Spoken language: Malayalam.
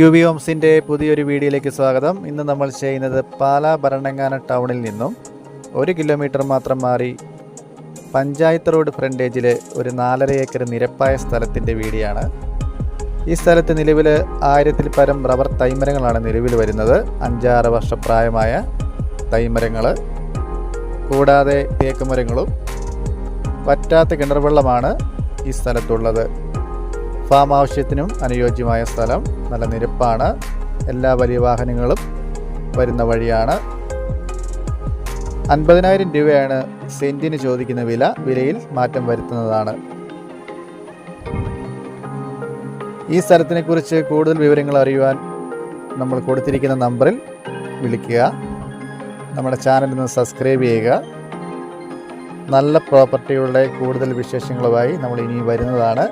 യു വി ഹോംസിന്റെ പുതിയൊരു വീഡിയോയിലേക്ക് സ്വാഗതം. ഇന്ന് നമ്മൾ ചെയ്യുന്നത് പാലാ ഭരണങ്ങാന ടൗണിൽ നിന്നും ഒരു കിലോമീറ്റർ മാത്രം മാറി പഞ്ചായത്ത് റോഡ് ഫ്രണ്ടേജിൽ ഒരു നാലര ഏക്കർ നിരപ്പായ സ്ഥലത്തിന്റെ വീടിയാണ്. ഈ സ്ഥലത്ത് നിലവിൽ ആയിരത്തിൽ പരം റബ്ബർ തൈമരങ്ങളാണ് നിലവിൽ വരുന്നത്. അഞ്ചാറ് വർഷപ്രായമായ തൈമരങ്ങൾ കൂടാതെ തേക്കുമരങ്ങളും വറ്റാത്ത കിണർ വെള്ളമാണ് ഈ സ്ഥലത്തുള്ളത്. ഫാം ആവശ്യത്തിനും അനുയോജ്യമായ സ്ഥലം. നല്ല നിരപ്പാണ്. എല്ലാ വലിയ വാഹനങ്ങളും വരുന്ന വഴിയാണ്. അൻപതിനായിരം രൂപയാണ് സെന്റിന് ചോദിക്കുന്ന വില. വിലയിൽ മാറ്റം വരുത്തുന്നതാണ്. ഈ സ്ഥലത്തിനെക്കുറിച്ച് കൂടുതൽ വിവരങ്ങൾ അറിയുവാൻ നമ്മൾ കൊടുത്തിരിക്കുന്ന നമ്പറിൽ വിളിക്കുക. നമ്മുടെ ചാനൽ ഒന്ന് സബ്സ്ക്രൈബ് ചെയ്യുക. നല്ല പ്രോപ്പർട്ടികളുടെ കൂടുതൽ വിശേഷങ്ങളുമായി നമ്മൾ ഇനി വരുന്നതാണ്.